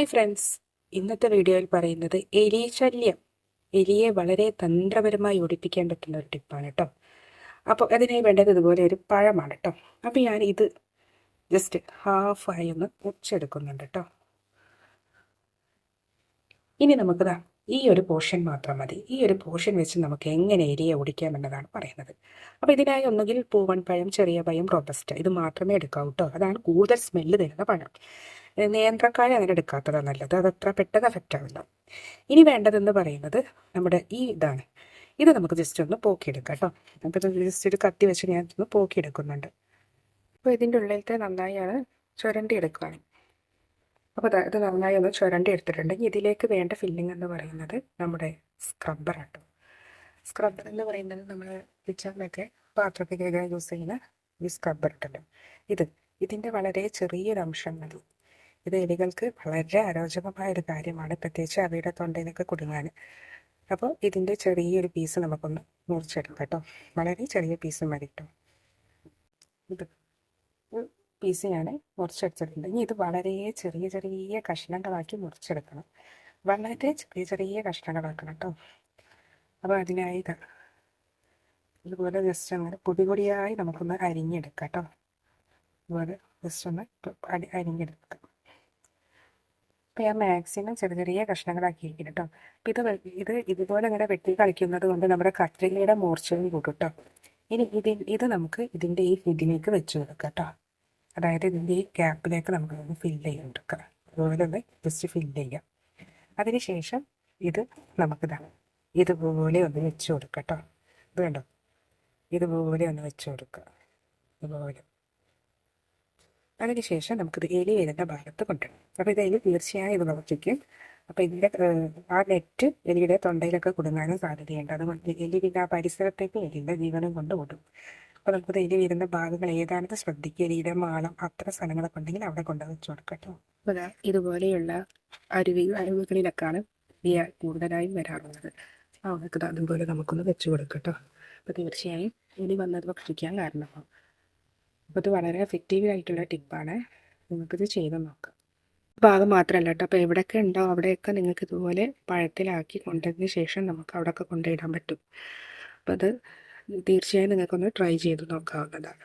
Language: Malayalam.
Hi friends. ഇന്നത്തെ വീഡിയോയിൽ പറയുന്നത് എലി ശല്യം. എലിയെ വളരെ തന്ത്രപരമായി ഓടിപ്പിക്കാൻ പറ്റുന്ന ഒരു ടിപ്പാണ് കേട്ടോ. അപ്പോൾ അതിനായി വേണ്ടത് ഇതുപോലെ ഒരു പഴമാണ് കേട്ടോ. അപ്പോൾ ഞാൻ ഇത് ജസ്റ്റ് ഹാഫായി ഒന്ന് മുറിച്ചെടുക്കുന്നുണ്ട് കേട്ടോ. ഇനി നമുക്കിതാ ഈ ഒരു പോർഷൻ മാത്രം മതി. ഈ ഒരു പോർഷൻ വെച്ച് നമുക്ക് എങ്ങനെ എലിയെ ഓടിക്കാം എന്നതാണ് പറയുന്നത്. അപ്പോൾ ഇതിനായി ഒന്നുകിൽ പൂവൻ പഴം ചെറിയ പഴം റോബസ്റ്റ ഇത് മാത്രമേ എടുക്കാവൂ കേട്ടോ. അതാണ് കൂടുതൽ സ്മെല്ല് തരുന്ന പഴം. നിയന്ത്രക്കായ അങ്ങനെ എടുക്കാത്തതാണ് നല്ലത്. അത് അത്ര പെട്ടെന്ന് എഫക്റ്റ് ആവില്ല. ഇനി വേണ്ടതെന്ന് പറയുന്നത് നമ്മുടെ ഈ ഇതാണ്. ഇത് നമുക്ക് ജസ്റ്റ് ഒന്ന് പോക്കിയെടുക്കാം കേട്ടോ. അപ്പോൾ ജസ്റ്റ് ഒരു കത്തി വെച്ച് ഞാൻ ഒന്ന് പോക്കിയെടുക്കുന്നുണ്ട്. അപ്പോൾ ഇതിന്റെ ഉള്ളിലത്തെ നന്നായാണ് ചുരണ്ടി എടുക്കുകയാണ് അപ്പോൾ ഇത് നന്നായി ഒന്ന് ചുരണ്ടി എടുത്തിട്ടുണ്ടെങ്കിൽ ഇതിലേക്ക് വേണ്ട ഫില്ലിംഗ് എന്ന് പറയുന്നത് നമ്മുടെ സ്ക്രബ്ബർ കേട്ടോ. സ്ക്രബ്ബർ എന്ന് പറയുന്നത് നമ്മൾ കിച്ചണിലൊക്കെ പാത്രത്തിൽ കഴുകാൻ യൂസ് ചെയ്യുന്ന ഈ സ്ക്രബ്ബർ ഉണ്ടല്ലോ ഇത് ഇതിന്റെ വളരെ ചെറിയൊരു അംശം മതി. ഇത് എലികൾക്ക് വളരെ അരോചകമായ ഒരു കാര്യമാണ് പ്രത്യേകിച്ച് അവയുടെ തൊണ്ടയിലൊക്കെ കുടുങ്ങാൻ. അപ്പോൾ ഇതിന്റെ ചെറിയൊരു പീസ് നമുക്കൊന്ന് മുറിച്ചെടുക്കാം കേട്ടോ. വളരെ ചെറിയ പീസ് മതി കേട്ടോ. ഇത് പീസ് ഞാൻ മുറിച്ചെടുത്തിട്ടുണ്ട്. ഇനി ഇത് വളരെ ചെറിയ ചെറിയ കഷ്ണങ്ങളാക്കി മുറിച്ചെടുക്കണം. വളരെ ചെറിയ ചെറിയ കഷ്ണങ്ങളാക്കണം കേട്ടോ. അപ്പോൾ അതിനായി ഇതുപോലെ ജസ്റ്റ് അങ്ങനെ പൊടി പൊടിയായി നമുക്കൊന്ന് അരിഞ്ഞെടുക്കാം കേട്ടോ. അതുപോലെ ജസ്റ്റ് ഒന്ന് അരിഞ്ഞെടുക്കാം. അപ്പോൾ ഞാൻ മാക്സിമം ചെറിയ ചെറിയ കഷ്ണങ്ങളാക്കിയിരിക്കും കേട്ടോ അപ്പോൾ ഇത് ഇത് ഇതുപോലെ ഇങ്ങനെ വെട്ടി കളിക്കുന്നത് കൊണ്ട് നമ്മുടെ കത്രികയുടെ മൂർച്ചയും കൂട്ടും കേട്ടോ ഇനി ഇത് ഇത് നമുക്ക് ഇതിന്റെ ഈ ഫിഡിലേക്ക് വെച്ച് കൊടുക്കാം കേട്ടോ അതായത് ഇതിന്റെ ഈ ക്യാപ്പിലേക്ക് നമുക്ക് ഫില്ല് ചെയ്ത് കൊടുക്കാം. അതുപോലെ ഒന്ന് ജസ്റ്റ് ഫില്ല് ചെയ്യാം. അതിനുശേഷം ഇത് നമുക്കിതാ ഇതുപോലെ ഒന്ന് വെച്ച് കൊടുക്കാം കേട്ടോ ഇത് കണ്ടോ? ഇതുപോലെ ഒന്ന് വെച്ച് കൊടുക്കുക. ഇതുപോലെ. അതിനുശേഷം നമുക്കിത് എലി വരുന്ന ഭാഗത്ത് കൊണ്ടുവരണം അപ്പോൾ ഇത് എലി തീർച്ചയായും ഇത് പ്രവർത്തിക്കും അപ്പോൾ ഇതിന്റെ ആ നെറ്റ് എലിയുടെ തൊണ്ടയിലൊക്കെ കുടുങ്ങാനും സാധ്യതയുണ്ട്. അതുകൊണ്ട് എലി പിന്നെ ആ പരിസരത്തേക്ക് എലിയുടെ ജീവനം കൊണ്ട് അപ്പോൾ നമുക്കിത് എലി വരുന്ന ഭാഗങ്ങൾ ഏതാണെന്ന് ശ്രദ്ധിക്കുക. എലിയുടെ മാളം അത്ര സ്ഥലങ്ങളൊക്കെ ഉണ്ടെങ്കിൽ അവിടെ കൊണ്ട് വെച്ച് കൊടുക്കട്ടോ അപ്പോൾ ഇതുപോലെയുള്ള അരുവി അരുവികളിലൊക്കെയാണ് ഈ കൂടുതലായും വരാറുള്ളത്. അവിടെ അതുപോലെ നമുക്കൊന്ന് വെച്ച് കൊടുക്കട്ടോ അപ്പോൾ തീർച്ചയായും എലി വന്നത് ഭക്ഷിക്കാൻ കാരണമാകും അപ്പോൾ ഇത് വളരെ എഫക്റ്റീവ് ആയിട്ടുള്ള ടിപ്പാണ് നിങ്ങൾക്കിത് ചെയ്ത് നോക്കാം. ഭാഗം മാത്രമല്ല കേട്ടോ അപ്പോൾ എവിടെയൊക്കെ ഉണ്ടോ അവിടെയൊക്കെ നിങ്ങൾക്ക് ഇതുപോലെ പഴത്തിലാക്കി കൊണ്ടതിന് ശേഷം നമുക്ക് അവിടെയൊക്കെ കൊണ്ടിടാൻ പറ്റും. അപ്പോൾ അത് തീർച്ചയായും നിങ്ങൾക്കൊന്ന് ട്രൈ ചെയ്ത് നോക്കാവുന്നതാണ്.